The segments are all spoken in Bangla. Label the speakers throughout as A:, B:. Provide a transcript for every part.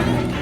A: Thank you.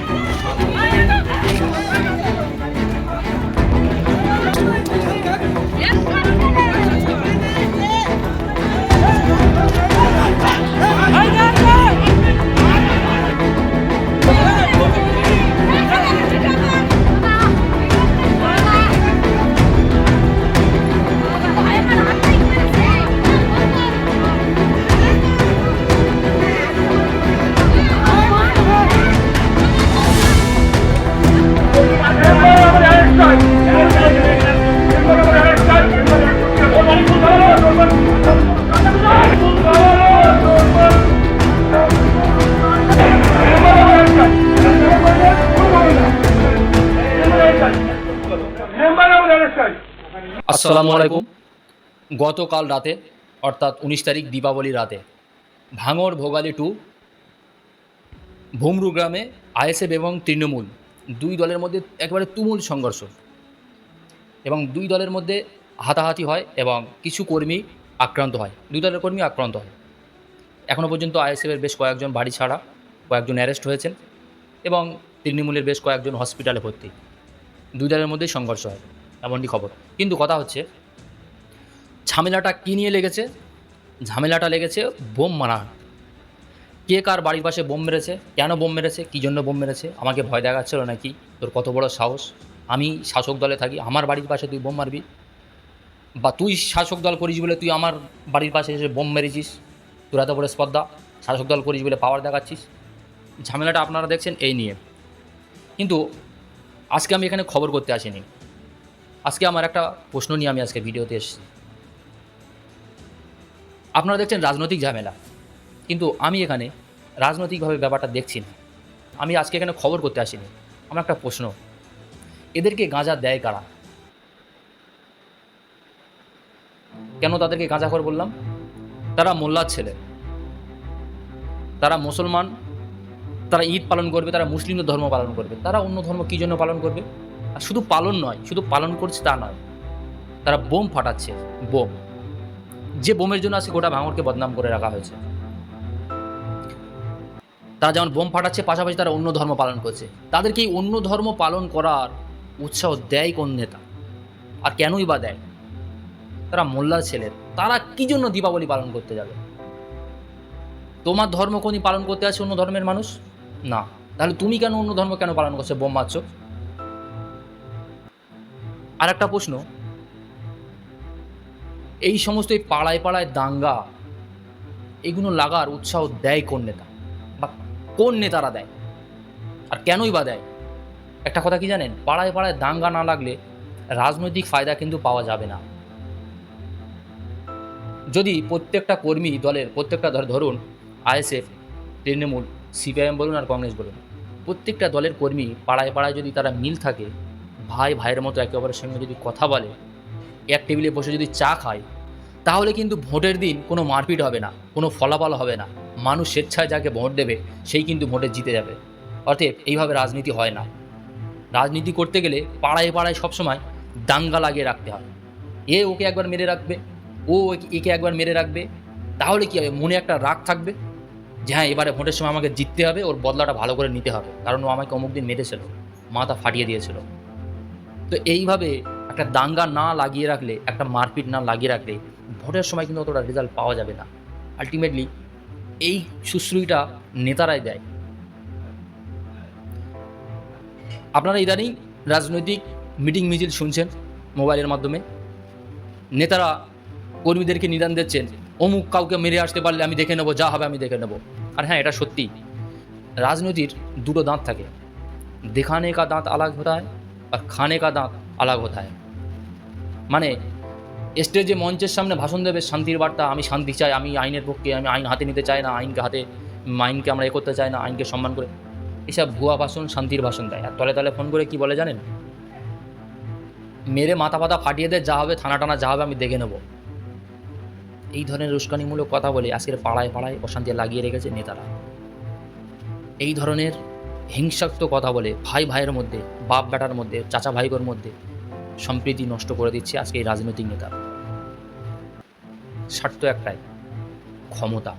A: আসসালামু আলাইকুম। গতকাল রাতে, অর্থাৎ উনিশ তারিখ দীপাবলি রাতে ভাঙর ভোগালী টু, ভুমরু গ্রামে আইএসএফ এবং তৃণমূল দুই দলের মধ্যে একেবারে তুমুল সংঘর্ষ এবং দুই দলের মধ্যে হাতাহাতি হয় এবং কিছু কর্মী আক্রান্ত হয়। দুই দলের কর্মী আক্রান্ত হয়। এখনও পর্যন্ত আইএসএফের বেশ কয়েকজন বাড়ি ছাড়া কয়েকজন অ্যারেস্ট হয়েছেন এবং তৃণমূলের বেশ কয়েকজন হসপিটালে ভর্তি। দুই দলের মধ্যেই সংঘর্ষ হয়। এমনটি খবর। কিন্তু কথা হচ্ছে, ঝামেলাটা কী নিয়ে লেগেছে? ঝামেলাটা লেগেছে বোম মারা। কে কার বাড়ির পাশে বোম মেরেছে? কেন বোম মেরেছে? কী জন্য বোম মেরেছে? আমাকে ভয় দেখাচ্ছিল নাকি? তোর কত বড় সাহস? আমি শাসক দলে থাকি, আমার বাড়ির পাশে তুই বোম মারবি? বা তুই শাসক দল করিস বলে তুই আমার বাড়ির পাশে এসে বোম মেরেছিস? তোর এত বড় স্পর্ধা? শাসক দল করিস বলে পাওয়ার দেখাচ্ছিস? ঝামেলাটা আপনারা দেখছেন এই নিয়ে। কিন্তু আজকে আমি এখানে খবর করতে আসিনি। আজকে আমার একটা প্রশ্ন নিয়ে আমি আজকে ভিডিওতে এসেছি। আপনারা দেখছেন রাজনৈতিক ঝামেলা, কিন্তু আমি এখানে রাজনৈতিকভাবে ব্যাপারটা দেখছি না। আমি আজকে এখানে খবর করতে আসিনি। আমার একটা প্রশ্ন, এদেরকে গাঁজা দেয় কারা? কেন তাদেরকে গাঁজা করে বললাম? তারা মোল্লার ছেলে। তারা মুসলমান। তারা ঈদ পালন করবে, তারা মুসলিমদের ধর্ম পালন করবে। তারা অন্য ধর্ম কী জন্য পালন করবে? আর শুধু পালন নয়, শুধু পালন করছে তা নয়, তারা বোম ফাটাচ্ছে, বোম। যে বোমের জন্য আজকে গোটা ভাঙরকে বদনাম করে রাখা হয়েছে। তারা যেমন বোম ফাটাচ্ছে, পাশাপাশি তারা অন্য ধর্ম পালন করছে। তাদেরকে এই অন্য ধর্ম পালন করার উৎসাহ দেয় কোন নেতা? আর কেনই বা দেয়? তারা মোল্লার ছেলের তারা কি জন্য দীপাবলি পালন করতে যাবে? তোমার ধর্ম কোনই পালন করতে আছে অন্য ধর্মের মানুষ? না। তাহলে তুমি কেন অন্য ধর্ম কেন পালন করছ? বোম মারছ? আর একটা প্রশ্ন। এই সমস্ত এই পাড়ায় পাড়ায় দাঙ্গা, এগুলো লাগার উৎসাহ দেয় কোন নেতা? বা কোন নেতারা দেয়? আর কেনই বা দেয়? একটা কথা কি জানেন? পাড়ায় পাড়ায় দাঙ্গা না লাগলে রাজনৈতিক ফায়দা কিন্তু পাওয়া যাবে না। যদি প্রত্যেকটা কর্মী দলের, প্রত্যেকটা ধর- ধরুন আইএসএফ তৃণমূল, সিপিআইএম বলুন আর কংগ্রেস বলুন, প্রত্যেকটা দলের কর্মী পাড়ায় পাড়ায় যদি তারা মিল থাকে ভাই, ভাইয়ের মতো একে অপরের সঙ্গে যদি কথা বলে, এক টেবিলে বসে যদি চা খায়, তাহলে কিন্তু ভোটের দিন কোনো মারপিট হবে না, কোনো ফলাফল হবে না। মানুষ স্বেচ্ছায় যাকে ভোট দেবে, সেই কিন্তু ভোটে জিতে যাবে। অতএব এইভাবে রাজনীতি হয় না। রাজনীতি করতে গেলে পাড়ায় পাড়ায় সবসময় দাঙ্গা লাগিয়ে রাখতে হয়। এ ওকে একবার মেরে রাখবে, ও একে একবার মেরে রাখবে, তাহলে কি হবে? মনে একটা রাগ থাকবে যে হ্যাঁ এবারে ভোটের সময় আমাকে জিততে হবে, ওর বদলাটা ভালো করে নিতে হবে। কারণ ও আমাকে অমুক দিন মেরেছিল, মাথা ফাটিয়ে দিয়েছিল। তো এইভাবে একটা দাঙ্গা না লাগিয়ে রাখলে, একটা মারপিট না লাগিয়ে রাখলে, ভোটের সময় কিন্তু অতটা রেজাল্ট পাওয়া যাবে না। আলটিমেটলি এই সুশ্রুইটা নেতারাই দেয়। আপনারা ইদানিং রাজনৈতিক মিটিং মিছিল শুনছেন মোবাইলের মাধ্যমে। নেতারা কর্মীদেরকে নিদান দিচ্ছেন, অমুক কাউকে মেরে আসতে পারলে আমি দেখে নেব, যা হবে আমি দেখে নেব। আর হ্যাঁ এটা সত্যি। রাজনীতির দুটো দাঁত থাকে। দেখানে কা দাঁত আলাগ হয় আর খানে কা দাঁত আলাগ হতা হয় মানে স্টেজে মঞ্চের সামনে ভাষণ দেবে, শান্তির বার্তা, আমি শান্তি চাই, আমি আইনের পক্ষে, আমি আইন হাতে নিতে চাই না, আইনকে হাতে, আইনকে আমরা এ করতে চাই না, আইনকে সম্মান করে। এসব ভুয়া ভাষণ, শান্তির ভাষণ দেয়। আর তলে তলে ফোন করে কি বলে জানেন? মেরে মাথা পাতা ফাটিয়ে দেয় যা হবে থানা টানা, যা হবে আমি দেখে নেব। এই ধরনের উস্কানিমূলক কথা বলে আজকের পাড়ায় পাড়ায় অশান্তি লাগিয়ে রেখেছে নেতারা। এই ধরনের হিংসাত্মক কথা বলে ভাই ভাইয়ের মধ্যে, বাপ বেটার মধ্যে, চাচা ভাইগোর মধ্যে সম্প্রীতি নষ্ট করে দিচ্ছে আজকে এই রাজনৈতিক নেতা। স্বার্থ একটাই, ক্ষমতা।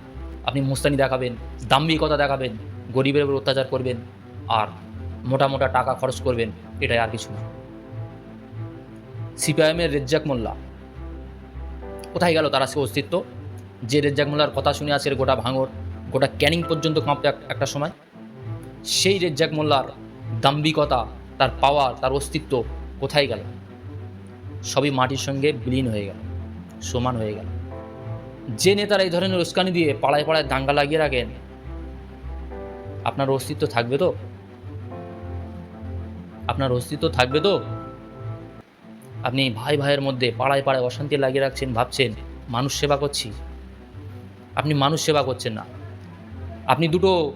A: আপনি মুস্তানি দেখাবেন, দাম্ভিকতা দেখাবেন, গরিবের উপর অত্যাচার করবেন আর মোটা মোটা টাকা খরচ করবেন, এটাই আর কিছু না। সিপিআইএমের রেজ্জাক মোল্লা, কোথায় গেল তারা সে অস্তিত্ব? যে রেজ্জাক মোল্লার কথা শুনে আসে গোটা ভাঙর গোটা ক্যানিং পর্যন্ত কাঁপতে একটা সময়। সেই রেজ্জাক মোল্লার দাম্ভিকতা, তার পাওয়ার তার অস্তিত্ব কোথায় গেল? সবই মাটির সঙ্গে বিলীন হয়ে গেল, সমান হয়ে গেল। যে নেতারা এই ধরনের উস্কানি দিয়ে পাড়ায় পাড়ায় দাঙ্গা লাগিয়ে রাখেন, আপনার অস্তিত্ব থাকবে তো? আপনার অস্তিত্ব থাকবে তো? আপনি ভাই ভাইয়ের মধ্যে পাড়ায় পাড়ায় অশান্তি লাগিয়ে রাখছেন, ভাবছেন, মানুষ সেবা করছি। আপনি মানুষ সেবা করছেন না। আপনি দুটো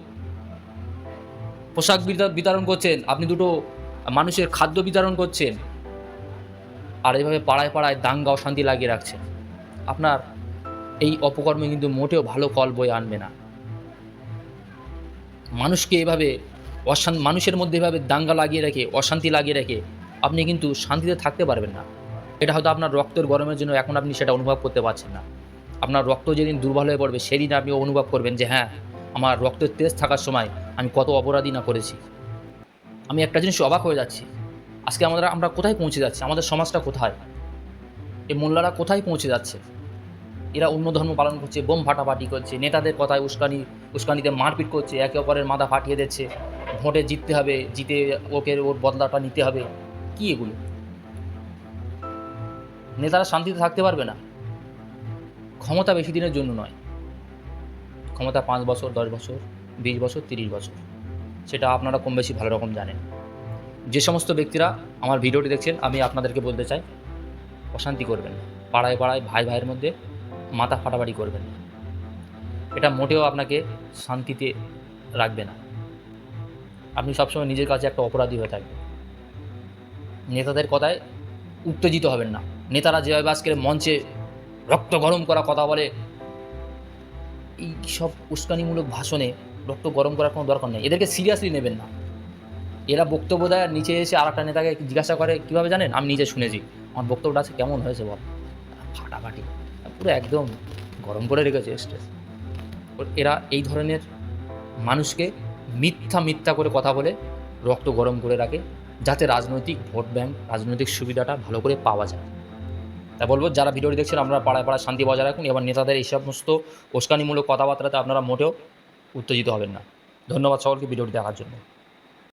A: পোশাক বিতরণ করছেন, আপনি দুটো মানুষের খাদ্য বিতরণ করছেন, আর এইভাবে পাড়ায় পাড়ায় দাঙ্গা, অশান্তি লাগিয়ে রাখছেন। আপনার এই অপকর্মে কিন্তু মোটেও ভালো ফল বয়ে আনবে না। মানুষকে এভাবে অশান মানুষের মধ্যে এভাবে দাঙ্গা লাগিয়ে রেখে, অশান্তি লাগিয়ে রেখে আপনি কিন্তু শান্তিতে থাকতে পারবেন না। এটা হয়তো আপনার রক্তের গরমের জন্য এখন আপনি সেটা অনুভব করতে পারছেন না। আপনার রক্ত যেদিন দুর্বল হয়ে পড়বে, সেদিন আপনি অনুভব করবেন যে হ্যাঁ আমার রক্তের তেজ থাকার সময় আমি কত অপরাধী না করেছি। আমি একটা জিনিস অবাক হয়ে যাচ্ছি। আজকে আমাদের আমরা কোথায় পৌঁছে যাচ্ছি? আমাদের সমাজটা কোথায়? এই মোল্লারা কোথায় পৌঁছে যাচ্ছে? এরা অন্য ধর্ম পালন করছে, বোম ফাটাফাটি করছে, নেতাদের কথায় উস্কানি উস্কানিতে মারপিট করছে, একে অপরের মাথা ফাটিয়ে দিচ্ছে। ভোটে জিততে হবে, জিতে ওকে ওর বদলাটা নিতে হবে। কি এগুলো? নেতারা শান্তিতে থাকতে পারবে না। ক্ষমতা বেশি দিনের জন্য নয়। ক্ষমতা পাঁচ বছর, দশ বছর। বিশ বছর, তিরিশ বছর। সেটা আপনারা কম বেশি ভালো রকম জানেন। যে সমস্ত ব্যক্তিরা আমার ভিডিওটি দেখছেন, আমি আপনাদেরকে বলতে চাই, অশান্তি করবেন পাড়ায় পাড়ায় ভাই ভাইয়ের মধ্যে মাথা ফাটাফাটি করবেন না। এটা মোটেও আপনাকে শান্তিতে রাখবে না। আপনি সবসময় নিজের কাছে একটা অপরাধী হয়ে থাকবেন। নেতাদের কথায় উত্তেজিত হবেন না। নেতারা যেভাবে আজকের মঞ্চে রক্ত গরম করা কথা বলে, এই সব উস্কানিমূলক ভাষণে রক্ত গরম করার কোনো দরকার নেই। এদেরকে সিরিয়াসলি নেবেন না। এরা বক্তব্য দেয়, নিচে এসে আর একটা নেতাকে জিজ্ঞাসা করে, কীভাবে জানেন? আমি নিজে শুনেছি। আমার বক্তব্যটা আছে, কেমন হয়েছে বল? ফাটাফাটি। পুরো একদম গরম করে রেখেছে স্টেজ। এরা এই ধরনের মানুষকে মিথ্যা মিথ্যা করে কথা বলে রক্ত গরম করে রাখে, যাতে রাজনৈতিক ভোট ব্যাংক, রাজনৈতিক সুবিধাটা ভালো করে পাওয়া যায়। তা বলব, যারা ভিডিওটি দেখছেন আপনারা পাড়ায় পাড়ায় শান্তি বজায় রাখুন। এবার নেতাদের এই সমস্ত উস্কানিমূলক কথাবার্তাতে আপনারা মোটেও উত্তেজিত হবেন না। ধন্যবাদ সকলকে ভিডিওটি দেখার জন্য।